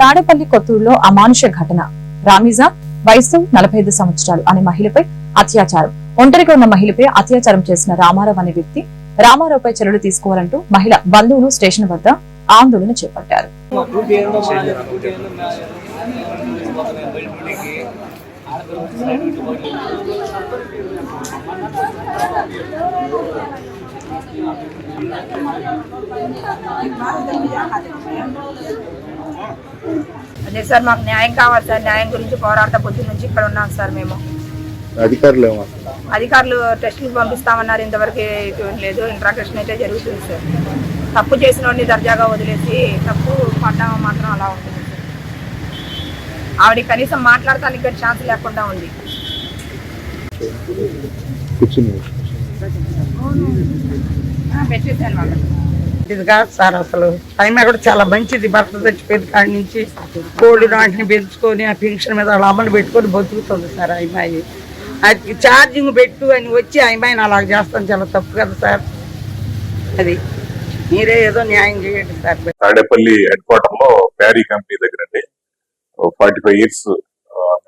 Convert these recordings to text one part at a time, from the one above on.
తాడేపల్లి కొత్తూరులో అమానుష ఘటన. రామిజా వయసు నలభై ఐదు సంవత్సరాలు అనే మహిళపై అత్యాచారం. ఒంటరిగా ఉన్న మహిళపై అత్యాచారం చేసిన రామారావు అనే వ్యక్తి రామారావుపై చర్యలు తీసుకోవాలంటూ మహిళ బంధువులు స్టేషన్ వద్ద ఆందోళన చేపట్టారు. అదే సార్ మాకు న్యాయం కావాలి సార్ న్యాయం గురించి పోరాడతా పొద్దున్న నుంచి ఇక్కడ ఉన్నాం సార్ మేము. అధికారులు అధికారులు టెస్టులు పంపిస్తామన్నారు ఇంతవరకు లేదు. ఇంట్రాక్షన్ అయితే జరుగుతుంది సార్. తప్పు చేసిన వాడిని దర్జాగా వదిలేసి తప్పు పడ్డామా మాత్రం అలా ఉంటుంది ఆవిడ కనీసం మాట్లాడటానికి కూడా ఛాన్స్ లేకుండా ఉంది. పెట్టేశాను వాళ్ళకి ఇది కాదు సార్ అసలు అయినా కూడా చాలా మంచిది. భర్త చచ్చిపోయింది కాడి నుంచి కోళ్ళు వాటిని పెంచుకొని ఆ పెన్షన్ మీద అమలు పెట్టుకొని బతుకుతుంది సార్ అమ్మాయి. అది ఛార్జింగ్ పెట్టు అని వచ్చి అమ్మాయిని అలా చేస్తాను చాలా తప్పు కదా సార్. అది మీరే ఏదో న్యాయం చేయండి సార్. తాడేపల్లి హెడ్ క్వార్టర్లో ప్యారీ కంపెనీ దగ్గర అండి. Forty five years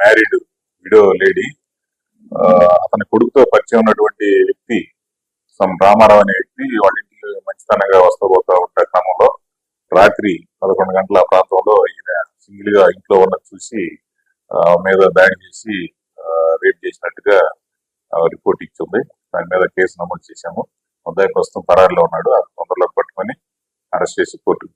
married widow lady. అతని కొడుకుతో పరిచయం ఉన్నటువంటి వ్యక్తి సమ్ రామారావు అనే వ్యక్తి వాళ్ళ ఇంటికి మంచితనంగా వస్తూ పోతా ఉంటే క్రమంలో రాత్రి పదకొండు గంటల ప్రాంతంలో ఈయన సింగిల్గా ఇంట్లో ఉన్నది చూసి మీద దాడి చేసి రేప్ చేసినట్టుగా రిపోర్ట్ ఇచ్చింది. దాని మీద కేసు నమోదు చేశాము. ముద్దాయి ప్రస్తుతం పరారిలో ఉన్నాడు. ఆ తొందరలో పట్టుకొని అరెస్ట్ చేసి కోర్టుకు